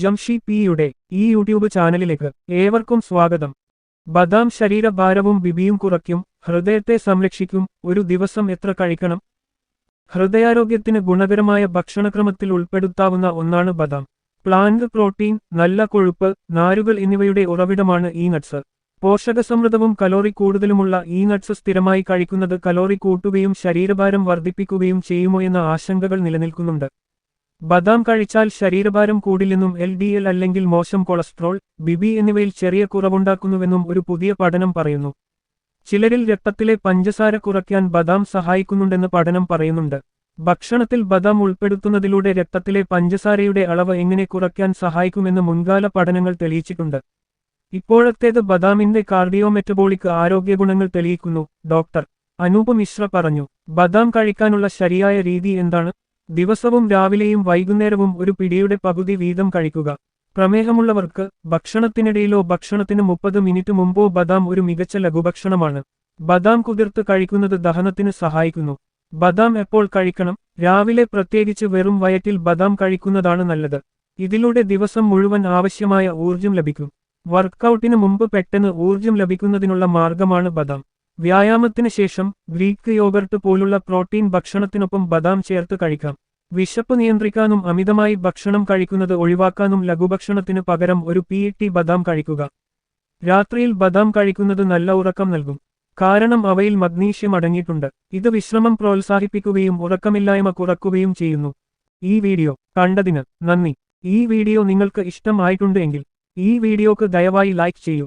ജംഷി പിയുടെ ഈ യൂട്യൂബ് ചാനലിലേക്ക് ഏവർക്കും സ്വാഗതം. ബദാം ശരീരഭാരവും ബിബിയും കുറയ്ക്കും ഹൃദയത്തെ സംരക്ഷിക്കും ഒരു ദിവസം എത്ര കഴിക്കണം? ഹൃദയാരോഗ്യത്തിന് ഗുണകരമായ ഭക്ഷണക്രമത്തിൽ ഉൾപ്പെടുത്താവുന്ന ഒന്നാണ് ബദാം. പ്ലാന്റ് പ്രോട്ടീൻ നല്ല കൊഴുപ്പ് നാരുകൾ എന്നിവയുടെ ഉറവിടമാണ് ഈ നട്സ് പോഷകസമൃദ്ധവും കലോറി കൂടുതലുമുള്ള ഈ നട്ട്സ് സ്ഥിരമായി കഴിക്കുന്നത് കലോറി കൂട്ടുകയും ശരീരഭാരം വർദ്ധിപ്പിക്കുകയും ചെയ്യുമോ എന്ന ആശങ്കകൾ നിലനിൽക്കുന്നുണ്ട്. ബദാം കഴിച്ചാൽ ശരീരഭാരം കൂടില്ലെന്നും എൽ ഡി എൽ അല്ലെങ്കിൽ മോശം കൊളസ്ട്രോൾ ബിബി എന്നിവയിൽ ചെറിയ കുറവുണ്ടാക്കുന്നുവെന്നും ഒരു പുതിയ പഠനം പറയുന്നു. ചിലരിൽ രക്തത്തിലെ പഞ്ചസാര കുറയ്ക്കാൻ ബദാം സഹായിക്കുന്നുണ്ടെന്ന് പഠനം പറയുന്നുണ്ട്. ഭക്ഷണത്തിൽ ബദാം ഉൾപ്പെടുത്തുന്നതിലൂടെ രക്തത്തിലെ പഞ്ചസാരയുടെ അളവ് എങ്ങനെ കുറയ്ക്കാൻ സഹായിക്കുമെന്ന് മുൻകാല പഠനങ്ങൾ തെളിയിച്ചിട്ടുണ്ട്. ഇപ്പോഴത്തേത് ബദാമിന്റെ കാർഡിയോമെറ്റബോളിക് ആരോഗ്യ ഗുണങ്ങൾ തെളിയിക്കുന്നു ഡോക്ടർ അനൂപ് മിശ്ര പറഞ്ഞു. ബദാം കഴിക്കാനുള്ള ശരിയായ രീതി എന്താണ്? ദിവസവും രാവിലെയും വൈകുന്നേരവും ഒരു പിടിയുടെ പകുതി വീതം കഴിക്കുക. പ്രമേഹമുള്ളവർക്ക് ഭക്ഷണത്തിനിടയിലോ ഭക്ഷണത്തിന് മുപ്പത് മിനിറ്റ് മുമ്പോ ബദാം ഒരു മികച്ച ലഘുഭക്ഷണമാണ്. ബദാം കുതിർത്ത് കഴിക്കുന്നത് ദഹനത്തിന് സഹായിക്കുന്നു. ബദാം എപ്പോൾ കഴിക്കണം? രാവിലെ പ്രത്യേകിച്ച് വെറും വയറ്റിൽ ബദാം കഴിക്കുന്നതാണ് നല്ലത്. ഇതിലൂടെ ദിവസം മുഴുവൻ ആവശ്യമായ ഊർജം ലഭിക്കും. വർക്കൗട്ടിന് മുമ്പ് പെട്ടെന്ന് ഊർജം ലഭിക്കുന്നതിനുള്ള മാർഗമാണ് ബദാം. വ്യായാമത്തിന് ശേഷം ഗ്രീക്ക് യോഗർട്ട് പോലുള്ള പ്രോട്ടീൻ ഭക്ഷണത്തിനൊപ്പം ബദാം ചേർത്ത് കഴിക്കാം. വിശപ്പ് നിയന്ത്രിക്കാനും അമിതമായി ഭക്ഷണം കഴിക്കുന്നത് ഒഴിവാക്കാനും ലഘുഭക്ഷണത്തിന് പകരം ഒരു പി ടി ബദാം കഴിക്കുക. രാത്രിയിൽ ബദാം കഴിക്കുന്നത് നല്ല ഉറക്കം നൽകും. കാരണം അവയിൽ മഗ്നീഷ്യം അടങ്ങിയിട്ടുണ്ട്. ഇത് വിശ്രമം പ്രോത്സാഹിപ്പിക്കുകയും ഉറക്കമില്ലായ്മ കുറക്കുകയും ചെയ്യുന്നു. ഈ വീഡിയോ കണ്ടതിന് നന്ദി. ഈ വീഡിയോ നിങ്ങൾക്ക് ഇഷ്ടമായിട്ടുണ്ട് ഈ വീഡിയോക്ക് ദയവായി ലൈക്ക് ചെയ്യൂ.